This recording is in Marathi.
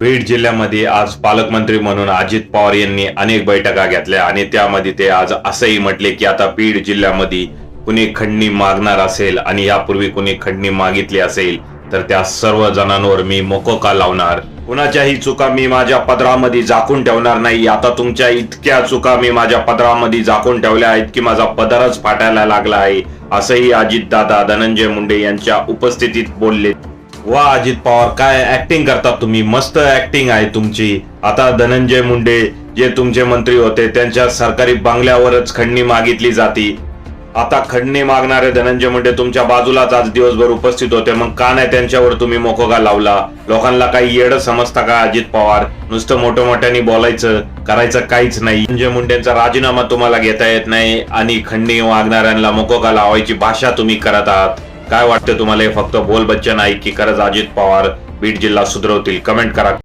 बीड जिल्ह्यामध्ये आज पालकमंत्री म्हणून अजित पवार यांनी अनेक बैठका घेतल्या आणि त्यामध्ये ते आज असंही म्हटले की आता बीड जिल्ह्यामध्ये कुणी खंडणी मागणार असेल आणि यापूर्वी कुणी खंडणी मागितली असेल तर त्या सर्व जणांवर मी मोकोका लावणार? कुणाच्याही चुका मी माझ्या पदरामध्ये झाकून ठेवणार नाही. आता तुमच्या इतक्या चुका मी माझ्या पदरामध्ये झाकून ठेवल्या आहेत की माझा पदरच फाटायला लागला आहे असंही अजितदादा धनंजय मुंडे यांच्या उपस्थितीत बोलले. वा अजित पवार काय ऍक्टिंग करतात तुम्ही? मस्त ऍक्टिंग आहे तुमची. आता धनंजय मुंडे जे तुमचे मंत्री होते त्यांच्या सरकारी बंगल्यावरच खंडणी मागितली जाती. आता खंडणी मागणारे धनंजय मुंडे तुमच्या बाजूलाच आज दिवसभर उपस्थित होते. मग का नाही त्यांच्यावर तुम्ही मोकोगा लावला? लोकांना काही येड समजता का अजित पवार? नुसतं मोठ्या मोठ्याने बोलायचं करायचं काहीच नाही. धनंजय मुंडेंचा राजीनामा तुम्हाला घेता येत नाही आणि खंडणी मागणाऱ्यांना मोकोगा लावायची भाषा तुम्ही करत आहात? काय वाटतं तुम्हाला? हे फक्त बोल बच्चन आहे की खरंच अजित पवार बीड जिल्हा सुधरवतील? कमेंट करा.